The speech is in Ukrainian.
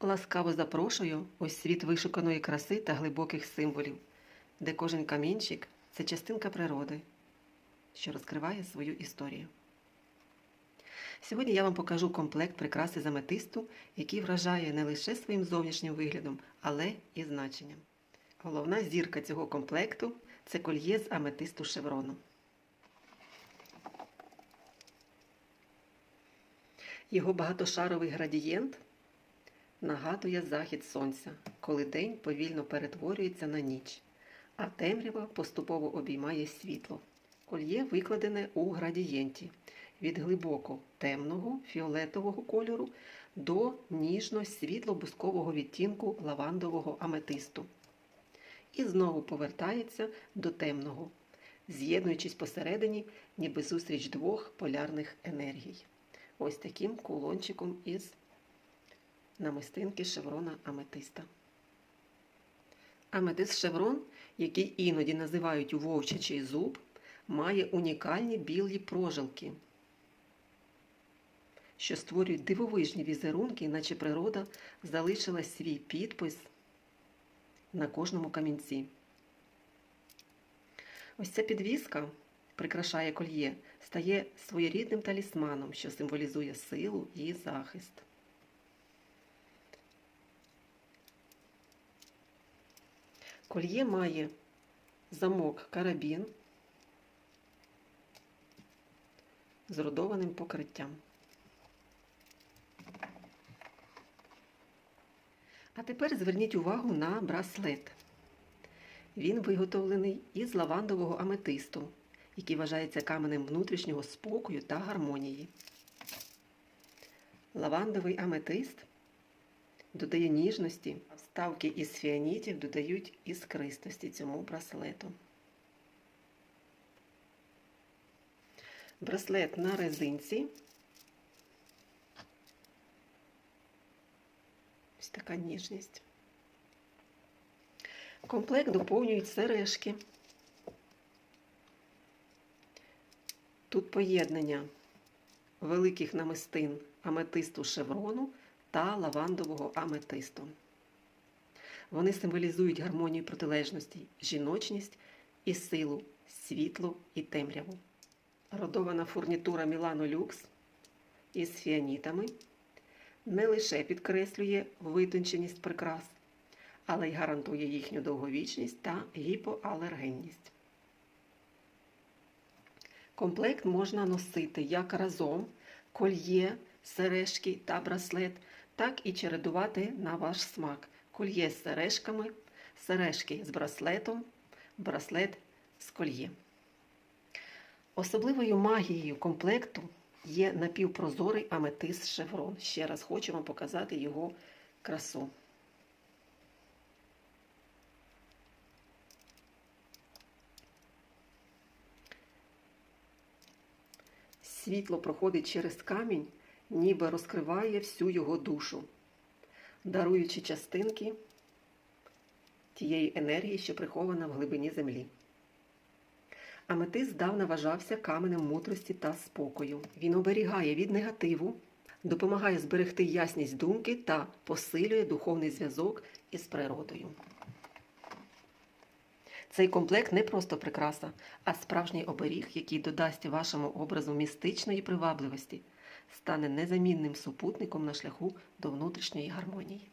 Ласкаво запрошую у світ вишуканої краси та глибоких символів, де кожен камінчик це частинка природи, що розкриває свою історію. Сьогодні я вам покажу комплект прикраси з аметисту, який вражає не лише своїм зовнішнім виглядом, але і значенням. Головна зірка цього комплекту це кольє з аметисту шеврону. Його багатошаровий градієнт нагадує захід сонця, коли день повільно перетворюється на ніч, а темрява поступово обіймає світло. Кольє викладене у градієнті від глибоко темного фіолетового кольору до ніжно світло-бускового відтінку лавандового аметисту. І знову повертається до темного, з'єднуючись посередині, ніби зустріч двох полярних енергій. Ось таким кулончиком із намистинки шеврона аметиста. Аметист шеврон, який іноді називають вовчачий зуб, має унікальні білі прожилки, що створюють дивовижні візерунки, наче природа залишила свій підпис на кожному камінці. Ось ця підвіска прикрашає кольє, стає своєрідним талісманом, що символізує силу і захист. Кольє має замок карабін з родованим покриттям. А тепер зверніть увагу на браслет. Він виготовлений із лавандового аметисту, який вважається каменем внутрішнього спокою та гармонії. Лавандовий аметист додає ніжності, вставки із фіанітів додають іскристості цьому браслету. Браслет на резинці. Ось така ніжність. Комплект доповнюють сережки. Тут поєднання великих намистин аметисту шеврону та лавандового аметисту. Вони символізують гармонію протилежностей, жіночність і силу, світло і темряву. Родована фурнітура Мілано Люкс із фіанітами не лише підкреслює витонченість прикрас, але й гарантує їхню довговічність та гіпоалергенність. Комплект можна носити як разом, кольє, сережки та браслет, так і чередувати на ваш смак. Кольє з сережками, сережки з браслетом, браслет з кольє. Особливою магією комплекту є напівпрозорий аметист шеврон. Ще раз хочу вам показати його красу. Світло проходить через камінь, ніби розкриває всю його душу, даруючи частинки тієї енергії, що прихована в глибині землі. Аметист здавна вважався каменем мудрості та спокою. Він оберігає від негативу, допомагає зберегти ясність думки та посилює духовний зв'язок із природою. Цей комплект не просто прикраса, а справжній оберіг, який додасть вашому образу містичної привабливості, стане незамінним супутником на шляху до внутрішньої гармонії.